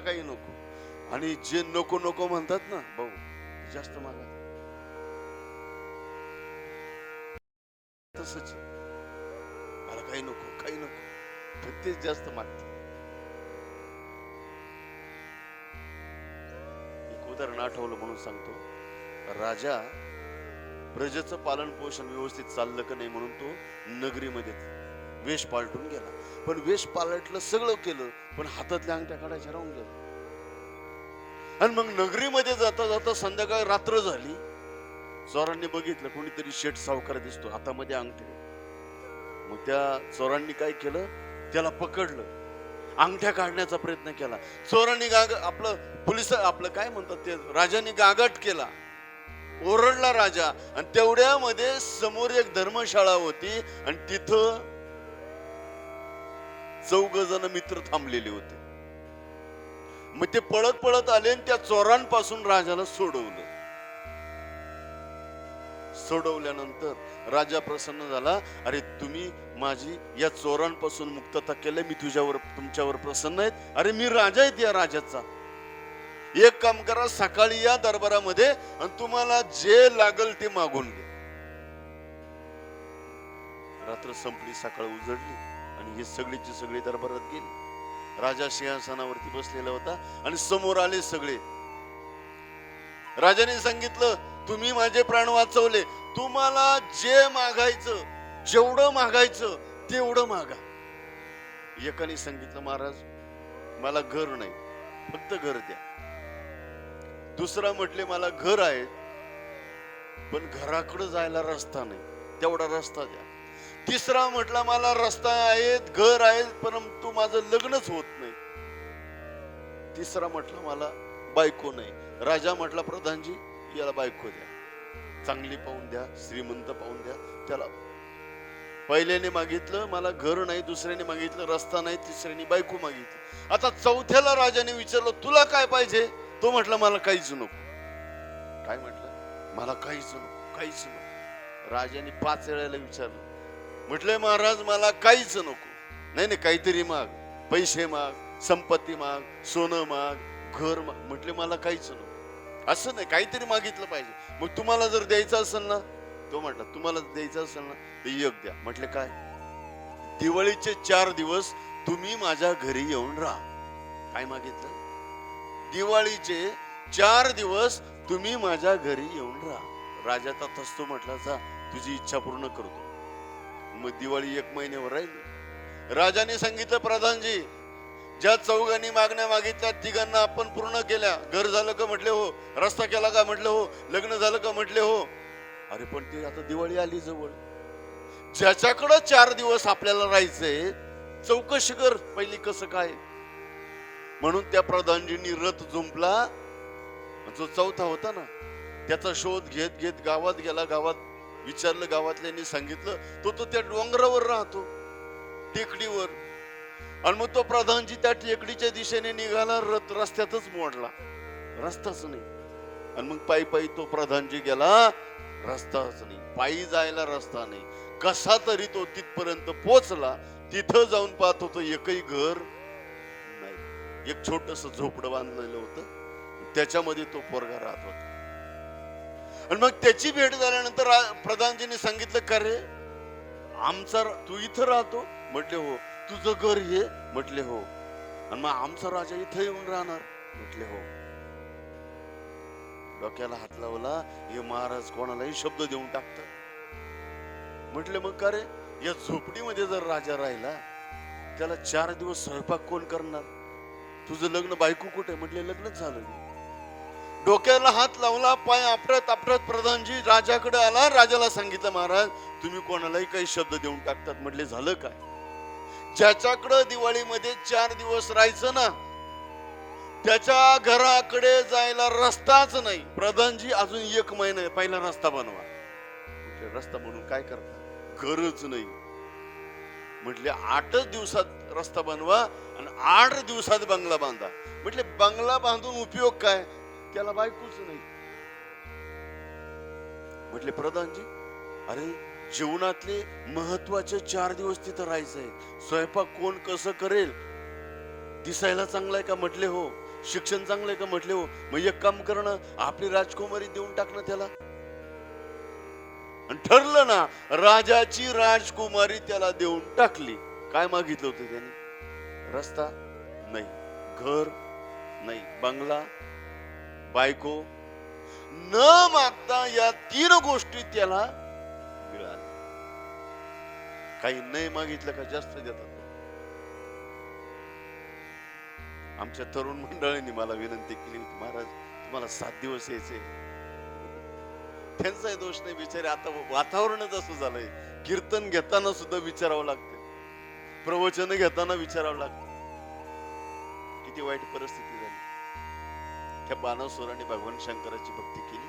मला काही नको. आणि जे नको नको म्हणतात ना भाऊ जास्त मागा. तसच मला काही नको काही नको. तेच जास्त मागते. एक उदाहरण आठवलं म्हणून सांगतो. राजा प्रजेचं पालन पोषण व्यवस्थित चाललं का नाही म्हणून तो नगरीमध्ये वेश पालटून गेला. पण वेश पालटलं सगळं केलं पण हातातल्या अंगठ्या काढायच्या राहून गेलं. आणि मग नगरीमध्ये जाता जाता संध्याकाळ रात्र झाली. चोरांनी बघितलं कोणीतरी शेठ सावकार दिसतो हातामध्ये अंगठे. मग त्या चोरांनी काय केलं? त्याला पकडलं. अंगठ्या काढण्याचा प्रयत्न केला. चोरांनी गाग आपलं पोलीस आपलं काय म्हणतात ते राजाने गागाट केला. ओरडला राजा. आणि तेवढ्यामध्ये समोर एक धर्मशाळा होती. आणि तिथं चौघ जण मित्र थांबलेले होते. मग ते पळत पळत आले आणि त्या चोरांपासून राजाला सोडवलं. सोडवल्यानंतर राजा प्रसन्न झाला अरे तुम्ही माझी या चोरांपासून मुक्तता केल्या मी तुझ्यावर तुमच्यावर प्रसन्न आहेत अरे मी राजा आहेत या राजाचा. एक काम करा सकाळी या दरबारामध्ये आणि तुम्हाला जे लागल ते मागून घ्या. रात्र संपली सकाळ उजडली. आणि ही सगळीची सगळी दरबारात गेली. राजा सिंहासनावरती बसलेला होता आणि समोर आले सगळे. राजाने सांगितलं तुम्ही माझे प्राण वाचवले. तुम्हाला जे मागायचं जेवढं मागायचं तेवढं मागा. एकाने सांगितलं महाराज मला घर नाही फक्त घर द्या. दुसरा म्हटले मला घर आहे पण घराकडे जायला रस्ता नाही. तेवढा रस्ता द्या. तिसरा म्हटला मला रस्ता आहेत घर आहेत परंतु माझं लग्नच होत नाही. तिसरा म्हटला मला बायको नाही. राजा म्हटला प्रधानजी याला बायको द्या. चांगली पाहून द्या श्रीमंत पाहून द्या त्याला. पहिल्याने मागितलं मला घर नाही. दुसऱ्याने मागितलं रस्ता नाही. तिसऱ्याने बायको मागितली. आता चौथ्याला राजाने विचारलं तुला काय पाहिजे? तो म्हटला मला काहीच नको. काय म्हटलं? मला काहीच नको काहीच नको. राजाने पाच वेळेला विचारलं म्हटलंय महाराज मला काहीच नको. नाही नाही काहीतरी माग. पैसे माग संपत्ती माग सोनं माग घर माग म्हटले मला काहीच नको. असं नाही काहीतरी मागितलं पाहिजे. मग तुम्हाला जर द्यायचं असेल ना तो म्हटला तुम्हाला द्यायचं असेल ना ते योग द्या. म्हटले काय? दिवाळीचे चार दिवस तुम्ही माझ्या घरी येऊन राहा. काय मागितलं? दिवाळीचे चार दिवस तुम्ही माझ्या घरी येऊन राहा. राजा तथास्तु म्हटला जा तुझी इच्छा पूर्ण करतो. मग दिवाळी एक महिन्यावर राहिली. राजाने सांगितलं प्रधानजी ज्या चौघांनी मागण्या मागितल्या तिघांना आपण पूर्ण केल्या. घर झालं का म्हटले हो. रस्ता केला का म्हटले हो. लग्न झालं का म्हटले हो. अरे पण ते आता दिवाळी आली जवळ. ज्याच्याकडं चार दिवस आपल्याला राहायचंय चौकशी कर पहिली कसं काय. म्हणून त्या प्रधानजींनी रथ जुंपला. जो चौथा होता ना त्याचा शोध घेत घेत गावात गेला. गावात विचारलं गावातल्यांनी सांगितलं तो तो त्या डोंगरावर राहतो टेकडीवर. आणि मग तो प्रधानजी त्या टेकडीच्या दिशेने निघाला रथ रस्त्यातच मोडला. रस्ताच नाही. आणि मग पायी पायी तो प्रधानजी गेला रस्ताच नाही. पायी जायला रस्ता नाही. कसा तरी तो तिथपर्यंत पोचला तिथं जाऊन पाहत होतो एकही घर नाही. एक छोटस झोपडं बांधलेलं होतं. त्याच्यामध्ये तो पोरगा राहत होता. आणि मग त्याची भेट झाल्यानंतर प्रधानजींनी सांगितलं का रे? आमचा तू इथं राहतो. म्हटले हो. तुझं घर हे? म्हटले हो. आणि मग आमचा राजा इथं येऊन राहणार? म्हटले हो. डोक्याला हात लावला हे महाराज कोणालाही शब्द देऊन टाकतात. म्हटले मग का रे? या झोपडीमध्ये जर राजा राहिला त्याला चार दिवस स्वयंपाक कोण करणार? तुझं लग्न बायको कुठे? म्हटले लग्नच झालं डोक्याला हात लावला पाय आपटत आपटत प्रधानजी राजाकडे आला. राजाला सांगितलं महाराज तुम्ही कोणालाही काही शब्द देऊन टाकतात म्हटले झालं काय? ज्याच्याकडं दिवाळीमध्ये चार दिवस राहायचं ना त्याच्या घराकडे जायला रस्ताच नाही. प्रधानजी अजून एक महिना आहे, पहिला रस्ता बनवा. म्हटले रस्ता म्हणून काय करता? गरज नाही. म्हटले आठच दिवसात रस्ता बनवा आणि आठ दिवसात बंगला बांधा. म्हटले बंगला बांधून उपयोग काय? त्याला बायकोच नाही. म्हटले प्रधानजी अरे जीवनातले महत्त्वाचे चार दिवस तिथं राहायचंय. स्वयंपाक कोण कसं करेल? दिसायला चांगलाय का म्हटले हो? शिक्षण चांगलंय का म्हटले हो? मग एक काम करणं आपली राजकुमारी देऊन टाकणं त्याला. ठरलं ना राजाची राजकुमारी त्याला देऊन टाकली. काय मागितलं होतं त्याने? रस्ता नाही घर नाही बंगला बायको न मागता या तीन गोष्टी त्याला मिळाल्या. काही नाही मागितलं का जास्त देतात आमच्या तरुण मंडळींनी मला विनंती केली होती महाराज तुम्हाला सात दिवस यायचे त्यांचाही दोष नाही बिचारे आता वातावरणच असं झालंय. कीर्तन घेताना सुद्धा विचारावं लागतं प्रवचन घेताना विचारावं लागतं किती वाईट परिस्थिती ह्या त्या बाणासुराने भगवान शंकराची भक्ती केली.